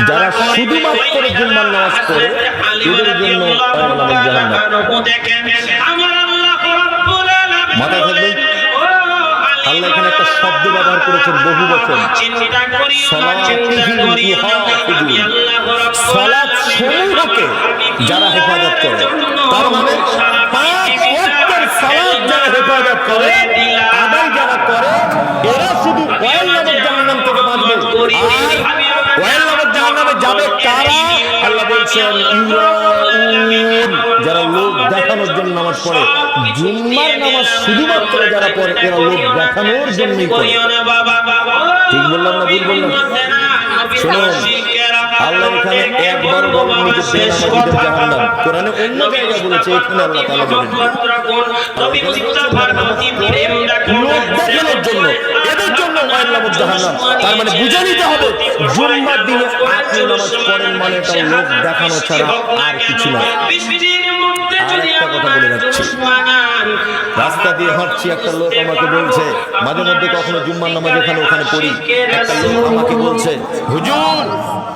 যারা শুধুমাত্র জুম্মার নামাজ পড়ে এদের জন্য মাথায় থাকবে আল্লাহ এখানে একটা শব্দ ব্যবহার করেছেন বহু বছর সলাৎ সমূহকে যারা হেফাজত করে। যারা লোক দেখানোর শুধুমাত্র যারা পড়ে, এরা লোক দেখানোর জন্যই পড়ে। ঠিক একবার বলেন বেনামাজিদের জাহান্নাম। কোরআনে অন্য জায়গায় বলেছে, এখানে জন্য। মানে মানে রাস্তা দিয়ে হাঁটছি, একটা লোক আমাকে বলছে, মাঝে মধ্যে কখনো জুম্মার নামাজ ওখানে পড়ি। একটা লোক আমাকে বলছে, হুজুর,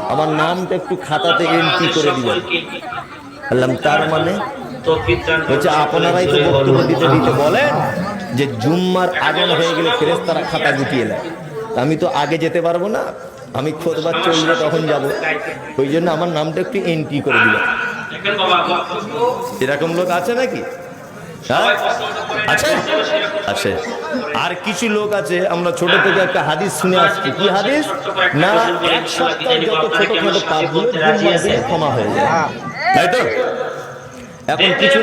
আমার নামটা একটু খাতাতে এন্ট্রি করে দিবেন। বললাম, তার মানে? হচ্ছে আপনারাই তো বক্তব্য দিতে দিতে বলেন যে জুম্মার আগুন হয়ে গেলে ফেরেস্তারা খাতা গুটিয়ে নেয়। আমি তো আগে যেতে পারব না। আমি খোদবার চলবে তখন যাব। ওই জন্য আমার নামটা একটু এন্ট্রি করে দিলাম। এরকম লোক আছে নাকি? হ্যাঁ? আছে? আছে। আর কিছু লোক আছে, আমরা ছোট থেকে একটা হাদিস শুনে আসছি। কি হাদিস? না, এক সপ্তাহ যত ছোটখাটো পাপগুলো ক্ষমা হয়ে যায়। তাই তো? এখন কিছু